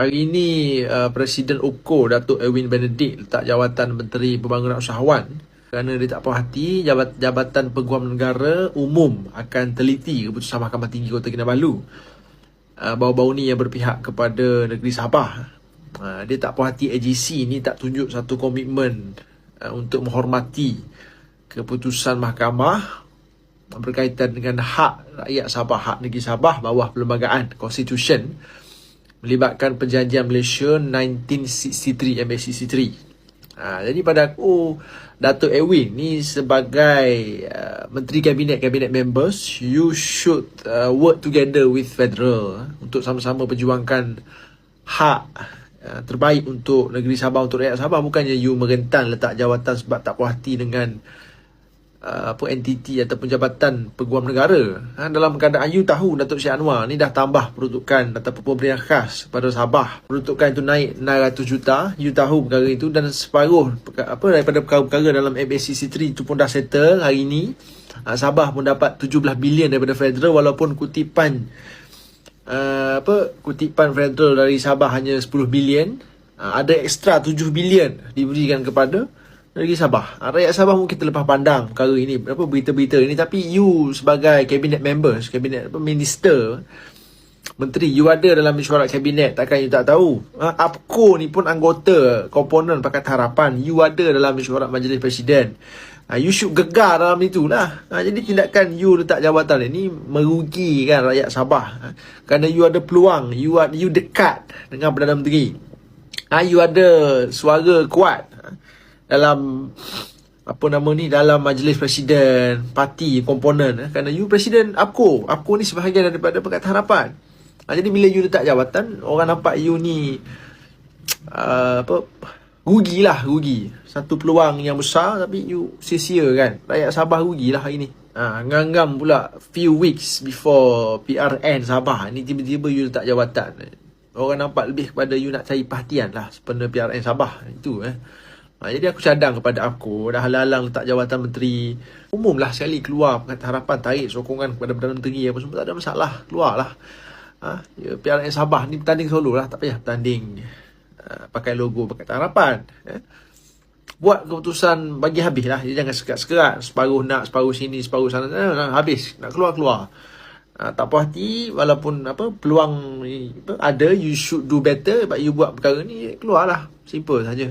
Hari ini uh, Presiden UPCO Datuk Erwin Benedict letak jawatan Menteri Pembangunan Usahawan kerana dia tak puas hati jabat, Jabatan Peguam Negara Umum akan teliti keputusan Mahkamah Tinggi Kota Kinabalu. Uh, baru-baru ni yang berpihak kepada negeri Sabah. Uh, dia tak puas hati AGC ni tak tunjuk satu komitmen uh, untuk menghormati keputusan mahkamah berkaitan dengan hak rakyat Sabah, hak negeri Sabah bawah perlembagaan Constitution melibatkan perjanjian Malaysia 1963 MSC3. Ha, jadi pada aku Datuk Edwin ni sebagai uh, menteri kabinet kabinet members you should uh, work together with federal uh, untuk sama-sama perjuangkan hak uh, terbaik untuk negeri Sabah untuk rakyat Sabah bukannya you merentan letak jawatan sebab tak puas hati dengan uh, apa entiti ataupun jabatan peguam negara. Ha, dalam keadaan you tahu Datuk Syed Anwar ni dah tambah peruntukan ataupun pemberian khas pada Sabah. Peruntukan itu naik 600 juta you tahu perkara itu dan separuh apa daripada perkara-perkara dalam MSCC3 itu pun dah settle hari ini uh, Sabah pun dapat 17 bilion daripada federal walaupun kutipan uh, apa kutipan federal dari Sabah hanya 10 bilion. Uh, ada ekstra 7 bilion diberikan kepada negeri Sabah. Ah, rakyat Sabah mungkin terlepas pandang perkara ini, apa berita-berita ini tapi you sebagai cabinet members, cabinet apa minister, menteri you ada dalam mesyuarat kabinet takkan you tak tahu. Ha, APCO ni pun anggota komponen Pakatan Harapan, you ada dalam mesyuarat majlis presiden. Ha, you should gegar dalam itulah. Jadi tindakan you letak jawatan ini merugikan rakyat Sabah. Kerana you ada peluang, you ada, you dekat dengan Perdana Menteri. You ada suara kuat dalam apa nama ni dalam majlis presiden parti komponen eh, kerana you presiden APCO. APCO ni sebahagian daripada Pakatan Harapan. Ha, jadi bila you letak jawatan orang nampak you ni uh, apa rugi lah rugi. Satu peluang yang besar tapi you sia-sia kan. Rakyat Sabah rugi lah hari ni. Ha, ngam-ngam pula few weeks before PRN Sabah ni tiba-tiba you letak jawatan orang nampak lebih kepada you nak cari perhatian lah sepenuhnya PRN Sabah itu eh Ha, jadi aku cadang kepada aku dah halang letak jawatan menteri. Umum lah sekali keluar harapan tarik sokongan kepada Perdana Menteri apa semua tak ada masalah keluar lah ha, ya, PRN Sabah ni bertanding solo lah tak payah bertanding. Ha, pakai logo Pakatan Harapan eh. buat keputusan bagi habis lah dia jangan sekat-sekat separuh nak separuh sini separuh sana eh, habis nak keluar-keluar. Ha, tak puas hati walaupun apa peluang ada you should do better but you buat perkara ni keluar lah simple saja